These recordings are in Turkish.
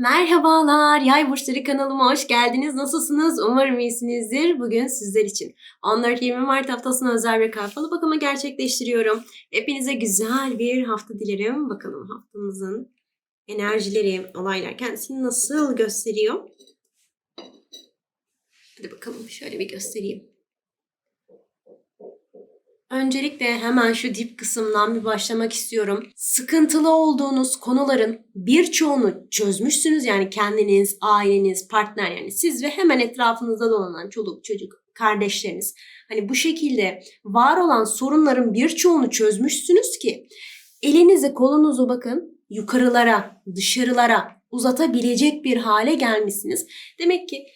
Merhabalar, Yay Burçları kanalıma hoş geldiniz. Nasılsınız? Umarım iyisinizdir. Bugün sizler için 14-20 Mart haftasına özel bir kafalı bakımı gerçekleştiriyorum. Hepinize güzel bir hafta dilerim. Bakalım haftamızın enerjileri, olaylar kendisini nasıl gösteriyor? Hadi bakalım şöyle bir göstereyim. Öncelikle hemen şu dip kısımdan bir başlamak istiyorum. Sıkıntılı olduğunuz konuların birçoğunu çözmüşsünüz. Yani kendiniz, aileniz, partner yani siz ve hemen etrafınızda dolanan çoluk, çocuk, kardeşleriniz. Hani bu şekilde var olan sorunların birçoğunu çözmüşsünüz ki elinizi kolunuzu bakın yukarılara, dışarılara uzatabilecek bir hale gelmişsiniz. Demek ki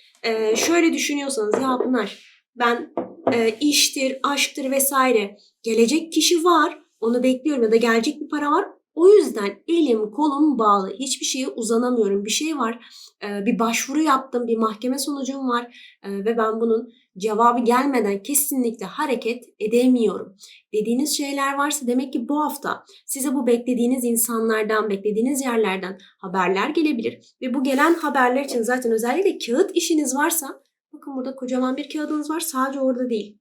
şöyle düşünüyorsanız ya bunlar ben e, iştir, aşktır vesaire gelecek kişi var. Onu bekliyorum ya da gelecek bir para var. O yüzden elim kolum bağlı. Hiçbir şeye uzanamıyorum. Bir şey var. E, bir başvuru yaptım. Bir mahkeme sonucum var. E, ve ben bunun cevabı gelmeden kesinlikle hareket edemiyorum. Dediğiniz şeyler varsa demek ki bu hafta size bu beklediğiniz insanlardan, beklediğiniz yerlerden haberler gelebilir. Ve bu gelen haberler için zaten özellikle kağıt işiniz varsa Bakın burada kocaman bir kağıdınız var. Sadece orada değil.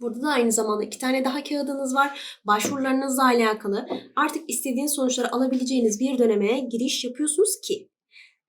Burada da aynı zamanda iki tane daha kağıdınız var. Başvurularınızla alakalı artık istediğiniz sonuçları alabileceğiniz bir döneme giriş yapıyorsunuz ki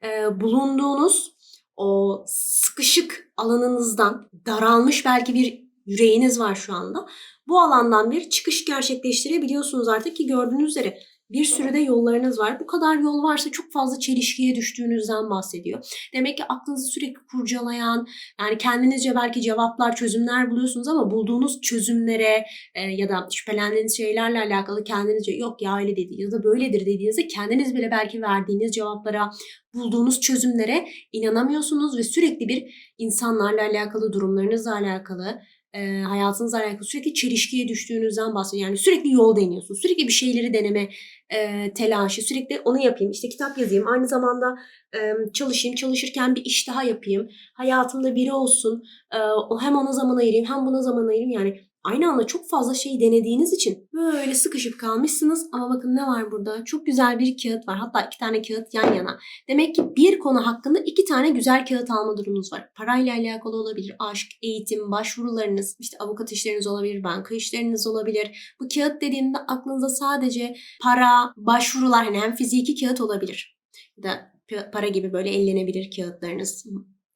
e, bulunduğunuz o sıkışık alanınızdan daralmış belki bir yüreğiniz var şu anda. Bu alandan bir çıkış gerçekleştirebiliyorsunuz artık ki gördüğünüz üzere bir sürü de yollarınız var. Bu kadar yol varsa çok fazla çelişkiye düştüğünüzden bahsediyor. Demek ki aklınızı sürekli kurcalayan, yani kendinizce belki cevaplar, çözümler buluyorsunuz ama bulduğunuz çözümlere e, ya da şüphelendiğiniz şeylerle alakalı kendinizce yok ya öyle dedi ya da böyledir dediğinizde kendiniz bile belki verdiğiniz cevaplara, bulduğunuz çözümlere inanamıyorsunuz ve sürekli bir insanlarla alakalı, durumlarınızla alakalı e, hayatınızla alakalı sürekli çelişkiye düştüğünüzden bahsediyor. Yani sürekli yol deniyorsunuz. Sürekli bir şeyleri deneme e, telaşı. Sürekli onu yapayım. İşte kitap yazayım. Aynı zamanda e, çalışayım. Çalışırken bir iş daha yapayım. Hayatımda biri olsun. E, hem ona zaman ayırayım hem buna zaman ayırayım. Yani aynı anda çok fazla şey denediğiniz için böyle sıkışıp kalmışsınız. Ama bakın ne var burada? Çok güzel bir kağıt var. Hatta iki tane kağıt yan yana. Demek ki bir konu hakkında iki tane güzel kağıt alma durumunuz var. Parayla alakalı olabilir. Aşk, eğitim, başvurularınız, işte avukat işleriniz olabilir, banka işleriniz olabilir. Bu kağıt dediğimde aklınıza sadece para, başvurular hani hem fiziki kağıt olabilir. Ya da para gibi böyle ellenebilir kağıtlarınız,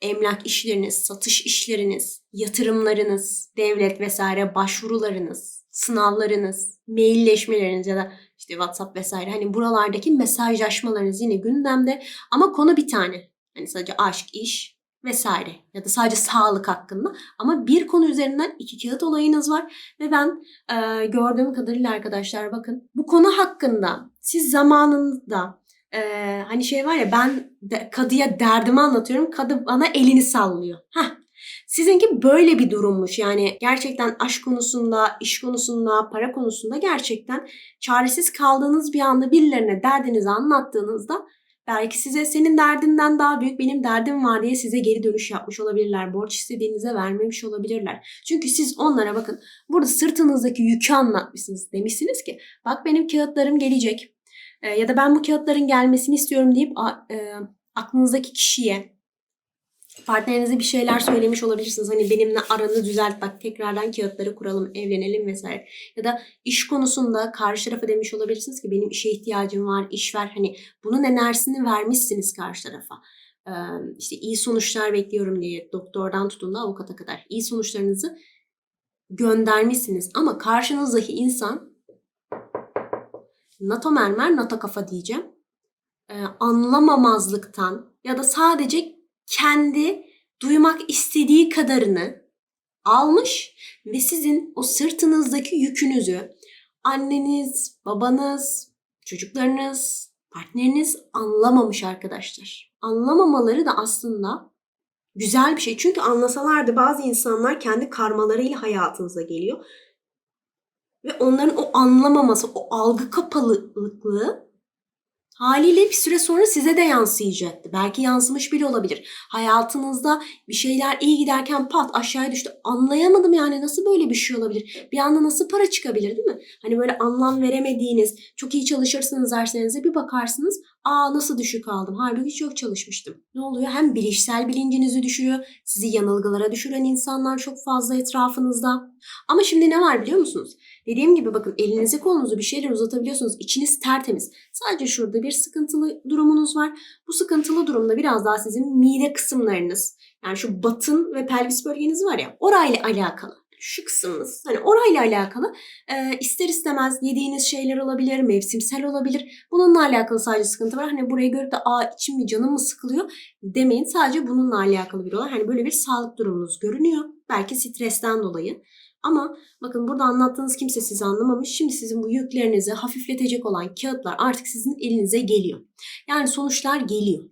emlak işleriniz, satış işleriniz, yatırımlarınız, devlet vesaire başvurularınız, sınavlarınız, mailleşmeleriniz ya da işte WhatsApp vesaire. Hani buralardaki mesajlaşmalarınız yine gündemde. Ama konu bir tane. Hani sadece aşk, iş vesaire ya da sadece sağlık hakkında. Ama bir konu üzerinden iki kağıt olayınız var. Ve ben e, gördüğüm kadarıyla arkadaşlar bakın bu konu hakkında siz zamanında ee, hani şey var ya ben de, kadıya derdimi anlatıyorum. Kadı bana elini sallıyor. Heh. Sizinki böyle bir durummuş. Yani gerçekten aşk konusunda, iş konusunda, para konusunda gerçekten çaresiz kaldığınız bir anda birilerine derdinizi anlattığınızda belki size senin derdinden daha büyük benim derdim var diye size geri dönüş yapmış olabilirler. Borç istediğinize vermemiş olabilirler. Çünkü siz onlara bakın burada sırtınızdaki yükü anlatmışsınız. Demişsiniz ki bak benim kağıtlarım gelecek e, ya da ben bu kağıtların gelmesini istiyorum deyip e, aklınızdaki kişiye partnerinize bir şeyler söylemiş olabilirsiniz. Hani benimle aranı düzelt bak tekrardan kağıtları kuralım, evlenelim vesaire. Ya da iş konusunda karşı tarafa demiş olabilirsiniz ki benim işe ihtiyacım var, iş ver. Hani bunun enerjisini vermişsiniz karşı tarafa. Ee, işte iyi sonuçlar bekliyorum diye doktordan tutun da avukata kadar iyi sonuçlarınızı göndermişsiniz. Ama karşınızdaki insan NATO mermer, NATO kafa diyeceğim. Ee, anlamamazlıktan ya da sadece kendi duymak istediği kadarını almış ve sizin o sırtınızdaki yükünüzü anneniz, babanız, çocuklarınız, partneriniz anlamamış arkadaşlar. Anlamamaları da aslında güzel bir şey. Çünkü anlasalardı bazı insanlar kendi karmalarıyla hayatınıza geliyor. Ve onların o anlamaması, o algı kapalılıklığı haliyle bir süre sonra size de yansıyacaktı. Belki yansımış bile olabilir. Hayatınızda bir şeyler iyi giderken pat aşağıya düştü. Anlayamadım yani nasıl böyle bir şey olabilir? Bir anda nasıl para çıkabilir değil mi? Hani böyle anlam veremediğiniz, çok iyi çalışırsınız derslerinize bir bakarsınız Aa nasıl düşük aldım? Halbuki çok çalışmıştım. Ne oluyor? Hem bilişsel bilincinizi düşürüyor. Sizi yanılgılara düşüren insanlar çok fazla etrafınızda. Ama şimdi ne var biliyor musunuz? Dediğim gibi bakın elinizi kolunuzu bir şeyler uzatabiliyorsunuz. İçiniz tertemiz. Sadece şurada bir sıkıntılı durumunuz var. Bu sıkıntılı durumda biraz daha sizin mide kısımlarınız, yani şu batın ve pelvis bölgeniz var ya orayla alakalı. Şu kısmınız hani orayla alakalı e, ister istemez yediğiniz şeyler olabilir, mevsimsel olabilir. Bununla alakalı sadece sıkıntı var. Hani burayı görüp de aa içim mi canım mı sıkılıyor demeyin. Sadece bununla alakalı bir olay. Hani böyle bir sağlık durumunuz görünüyor. Belki stresten dolayı. Ama bakın burada anlattığınız kimse sizi anlamamış. Şimdi sizin bu yüklerinizi hafifletecek olan kağıtlar artık sizin elinize geliyor. Yani sonuçlar geliyor.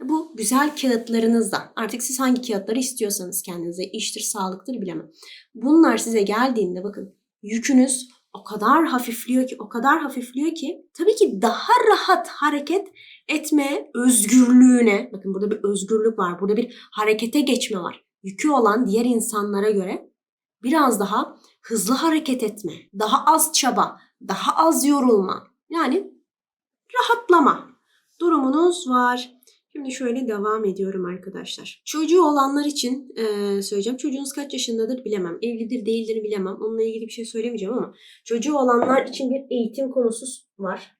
Bu güzel kağıtlarınızda artık siz hangi kağıtları istiyorsanız kendinize iştir, sağlıktır bilemem. Bunlar size geldiğinde bakın yükünüz o kadar hafifliyor ki, o kadar hafifliyor ki tabii ki daha rahat hareket etme özgürlüğüne, bakın burada bir özgürlük var, burada bir harekete geçme var. Yükü olan diğer insanlara göre biraz daha hızlı hareket etme, daha az çaba, daha az yorulma. Yani rahatlama durumunuz var. Şimdi şöyle devam ediyorum arkadaşlar. Çocuğu olanlar için e, söyleyeceğim. Çocuğunuz kaç yaşındadır bilemem. Evlidir değildir bilemem. Onunla ilgili bir şey söylemeyeceğim ama çocuğu olanlar için bir eğitim konusu var.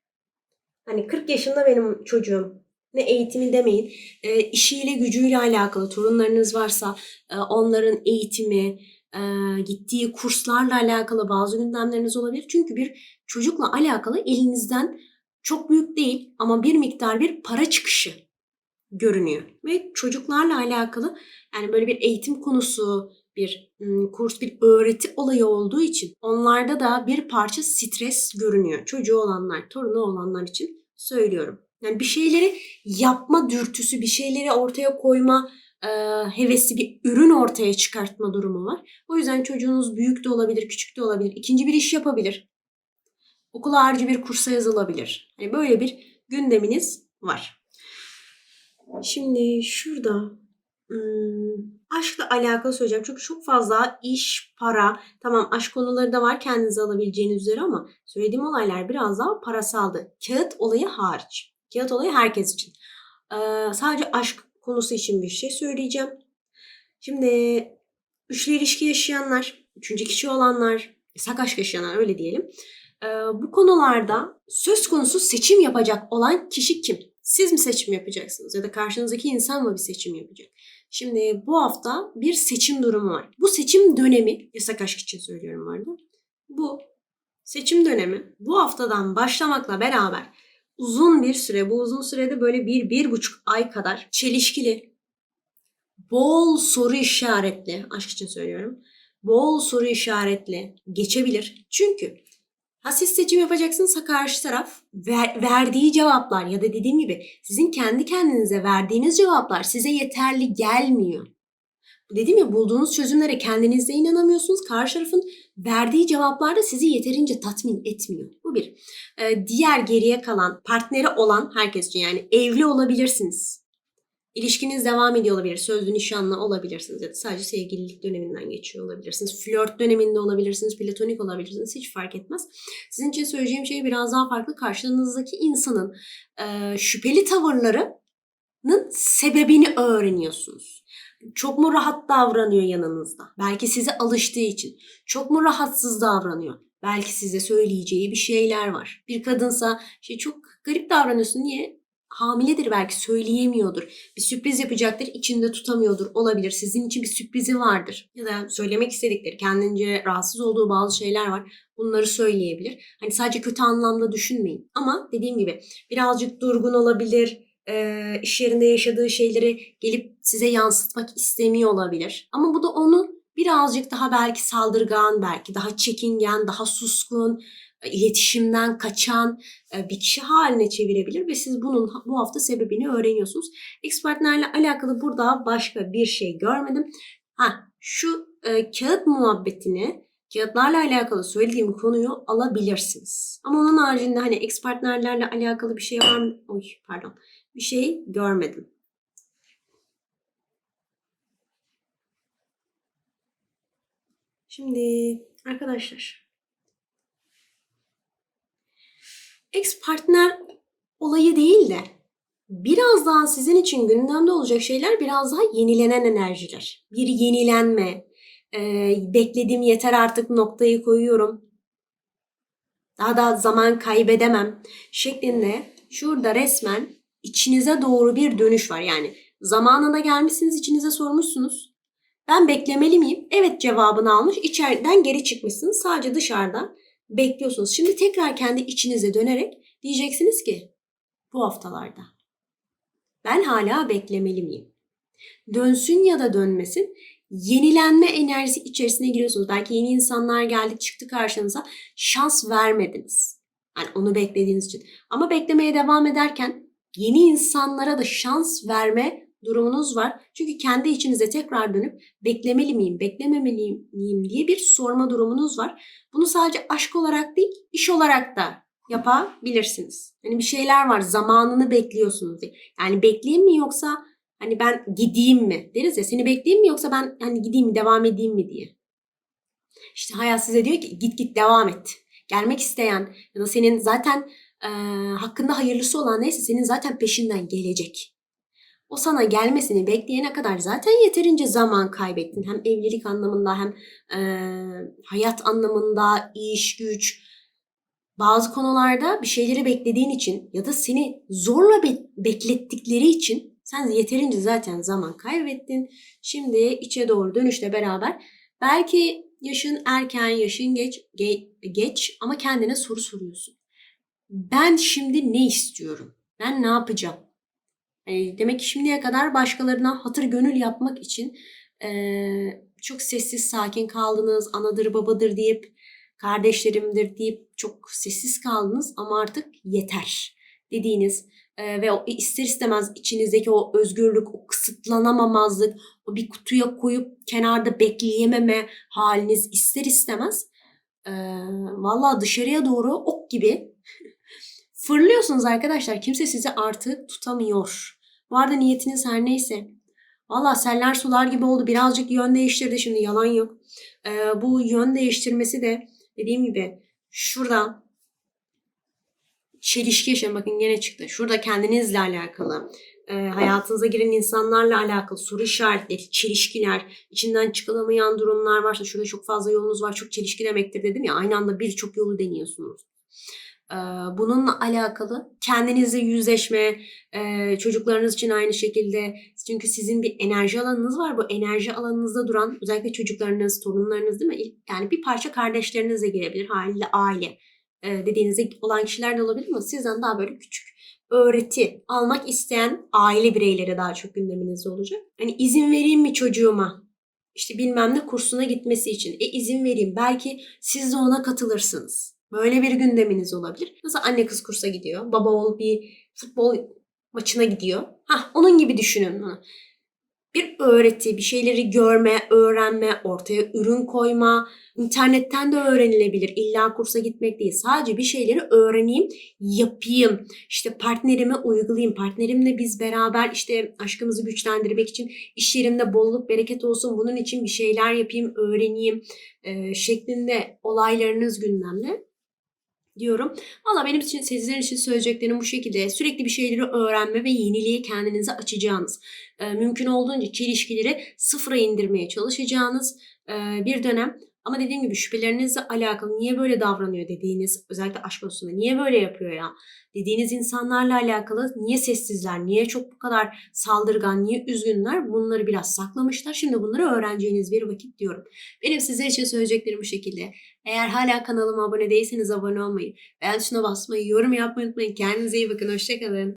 Hani 40 yaşında benim çocuğum. Ne eğitimi demeyin. E, işiyle gücüyle alakalı torunlarınız varsa e, onların eğitimi, e, gittiği kurslarla alakalı bazı gündemleriniz olabilir. Çünkü bir çocukla alakalı elinizden çok büyük değil ama bir miktar bir para çıkışı görünüyor. Ve çocuklarla alakalı yani böyle bir eğitim konusu, bir kurs, bir öğreti olayı olduğu için onlarda da bir parça stres görünüyor. Çocuğu olanlar, torunu olanlar için söylüyorum. Yani bir şeyleri yapma dürtüsü, bir şeyleri ortaya koyma e, hevesi, bir ürün ortaya çıkartma durumu var. O yüzden çocuğunuz büyük de olabilir, küçük de olabilir. ikinci bir iş yapabilir. Okul harici bir kursa yazılabilir. Yani böyle bir gündeminiz var. Şimdi şurada aşkla alakalı söyleyeceğim. Çünkü çok fazla iş, para, tamam aşk konuları da var kendinize alabileceğiniz üzere ama söylediğim olaylar biraz daha parasaldı. Kağıt olayı hariç. Kağıt olayı herkes için. Sadece aşk konusu için bir şey söyleyeceğim. Şimdi üçlü ilişki yaşayanlar, üçüncü kişi olanlar, sak aşk yaşayanlar öyle diyelim. Bu konularda söz konusu seçim yapacak olan kişi kim? Siz mi seçim yapacaksınız ya da karşınızdaki insan mı bir seçim yapacak? Şimdi bu hafta bir seçim durumu var. Bu seçim dönemi, yasak aşk için söylüyorum bu arada. Bu seçim dönemi bu haftadan başlamakla beraber uzun bir süre, bu uzun sürede böyle bir, bir buçuk ay kadar çelişkili, bol soru işaretli, aşk için söylüyorum, bol soru işaretli geçebilir. Çünkü Ha siz seçim yapacaksınız karşı taraf ver, verdiği cevaplar ya da dediğim gibi sizin kendi kendinize verdiğiniz cevaplar size yeterli gelmiyor. Dedim ya bulduğunuz çözümlere kendinizde inanamıyorsunuz. Karşı tarafın verdiği cevaplar da sizi yeterince tatmin etmiyor. Bu bir. Ee, diğer geriye kalan partneri olan herkes için yani evli olabilirsiniz. İlişkiniz devam ediyor olabilir. Sözlü nişanlı olabilirsiniz ya da sadece sevgililik döneminden geçiyor olabilirsiniz. Flört döneminde olabilirsiniz, platonik olabilirsiniz. Hiç fark etmez. Sizin için söyleyeceğim şey biraz daha farklı. Karşınızdaki insanın e, şüpheli tavırlarının sebebini öğreniyorsunuz. Çok mu rahat davranıyor yanınızda? Belki size alıştığı için. Çok mu rahatsız davranıyor? Belki size söyleyeceği bir şeyler var. Bir kadınsa şey çok garip davranıyorsun. Niye? Hamiledir belki söyleyemiyordur. Bir sürpriz yapacaktır içinde tutamıyordur olabilir. Sizin için bir sürprizi vardır. Ya da söylemek istedikleri kendince rahatsız olduğu bazı şeyler var. Bunları söyleyebilir. Hani sadece kötü anlamda düşünmeyin. Ama dediğim gibi birazcık durgun olabilir. E, iş yerinde yaşadığı şeyleri gelip size yansıtmak istemiyor olabilir. Ama bu da onu birazcık daha belki saldırgan, belki daha çekingen, daha suskun, iletişimden kaçan e, bir kişi haline çevirebilir ve siz bunun bu hafta sebebini öğreniyorsunuz. X partnerle alakalı burada başka bir şey görmedim. Ha şu e, kağıt muhabbetini kağıtlarla alakalı söylediğim konuyu alabilirsiniz. Ama onun haricinde hani ex alakalı bir şey var mı? Oy pardon. Bir şey görmedim. Şimdi arkadaşlar Ex partner olayı değil de biraz daha sizin için gündemde olacak şeyler biraz daha yenilenen enerjiler. Bir yenilenme, e, beklediğim yeter artık noktayı koyuyorum. Daha da zaman kaybedemem şeklinde şurada resmen içinize doğru bir dönüş var. Yani zamanında gelmişsiniz içinize sormuşsunuz. Ben beklemeli miyim? Evet cevabını almış. İçeriden geri çıkmışsınız. Sadece dışarıda bekliyorsunuz. Şimdi tekrar kendi içinize dönerek diyeceksiniz ki bu haftalarda ben hala beklemeli miyim? Dönsün ya da dönmesin yenilenme enerjisi içerisine giriyorsunuz. Belki yeni insanlar geldi çıktı karşınıza şans vermediniz. Yani onu beklediğiniz için. Ama beklemeye devam ederken yeni insanlara da şans verme durumunuz var. Çünkü kendi içinize tekrar dönüp beklemeli miyim, beklememeli miyim diye bir sorma durumunuz var. Bunu sadece aşk olarak değil, iş olarak da yapabilirsiniz. Hani bir şeyler var, zamanını bekliyorsunuz diye. Yani bekleyeyim mi yoksa hani ben gideyim mi deriz ya. Seni bekleyeyim mi yoksa ben hani gideyim mi, devam edeyim mi diye. İşte hayat size diyor ki git git devam et. Gelmek isteyen ya da senin zaten e, hakkında hayırlısı olan neyse senin zaten peşinden gelecek. O sana gelmesini bekleyene kadar zaten yeterince zaman kaybettin. Hem evlilik anlamında hem e, hayat anlamında, iş, güç. Bazı konularda bir şeyleri beklediğin için ya da seni zorla be- beklettikleri için sen yeterince zaten zaman kaybettin. Şimdi içe doğru dönüşle beraber belki yaşın erken, yaşın geç, ge- geç ama kendine soru soruyorsun. Ben şimdi ne istiyorum? Ben ne yapacağım? Yani demek ki şimdiye kadar başkalarına hatır gönül yapmak için eee, çok sessiz sakin kaldınız. Anadır babadır deyip kardeşlerimdir deyip çok sessiz kaldınız ama artık yeter dediğiniz eee, ve o ister istemez içinizdeki o özgürlük, o kısıtlanamamazlık, o bir kutuya koyup kenarda bekleyememe haliniz ister istemez eee valla dışarıya doğru ok gibi fırlıyorsunuz arkadaşlar. Kimse sizi artık tutamıyor. Bu arada niyetiniz her neyse. Valla seller sular gibi oldu. Birazcık yön değiştirdi şimdi yalan yok. Ee, bu yön değiştirmesi de dediğim gibi şurada çelişki yaşayan bakın gene çıktı. Şurada kendinizle alakalı, e, hayatınıza giren insanlarla alakalı soru işaretleri, çelişkiler, içinden çıkılamayan durumlar varsa şurada çok fazla yolunuz var. Çok çelişki demektir dedim ya. Aynı anda birçok yolu deniyorsunuz. Bununla alakalı kendinizle yüzleşme, çocuklarınız için aynı şekilde. Çünkü sizin bir enerji alanınız var. Bu enerji alanınızda duran özellikle çocuklarınız, torunlarınız değil mi? Yani bir parça kardeşleriniz de gelebilir. Haliyle aile dediğinizde olan kişiler de olabilir ama sizden daha böyle küçük öğreti almak isteyen aile bireyleri daha çok gündeminizde olacak. Hani izin vereyim mi çocuğuma? İşte bilmem ne kursuna gitmesi için. E izin vereyim. Belki siz de ona katılırsınız. Böyle bir gündeminiz olabilir. Nasıl anne kız kursa gidiyor. Baba oğul bir futbol maçına gidiyor. Hah onun gibi düşünün bunu. Bir öğreti, bir şeyleri görme, öğrenme, ortaya ürün koyma. internetten de öğrenilebilir. İlla kursa gitmek değil. Sadece bir şeyleri öğreneyim, yapayım. İşte partnerime uygulayayım. Partnerimle biz beraber işte aşkımızı güçlendirmek için iş yerimde bolluk bereket olsun. Bunun için bir şeyler yapayım, öğreneyim e, şeklinde olaylarınız gündemde diyorum. Valla benim için sizler için söyleyeceklerim bu şekilde. Sürekli bir şeyleri öğrenme ve yeniliğe kendinizi açacağınız, mümkün olduğunca çelişkileri sıfıra indirmeye çalışacağınız bir dönem. Ama dediğim gibi şüphelerinizle alakalı niye böyle davranıyor dediğiniz, özellikle aşk konusunda niye böyle yapıyor ya dediğiniz insanlarla alakalı niye sessizler, niye çok bu kadar saldırgan, niye üzgünler bunları biraz saklamışlar. Şimdi bunları öğreneceğiniz bir vakit diyorum. Benim sizler için söyleyeceklerim bu şekilde. Eğer hala kanalıma abone değilseniz abone olmayı, beğen tuşuna basmayı, yorum yapmayı unutmayın. Kendinize iyi bakın. Hoşçakalın.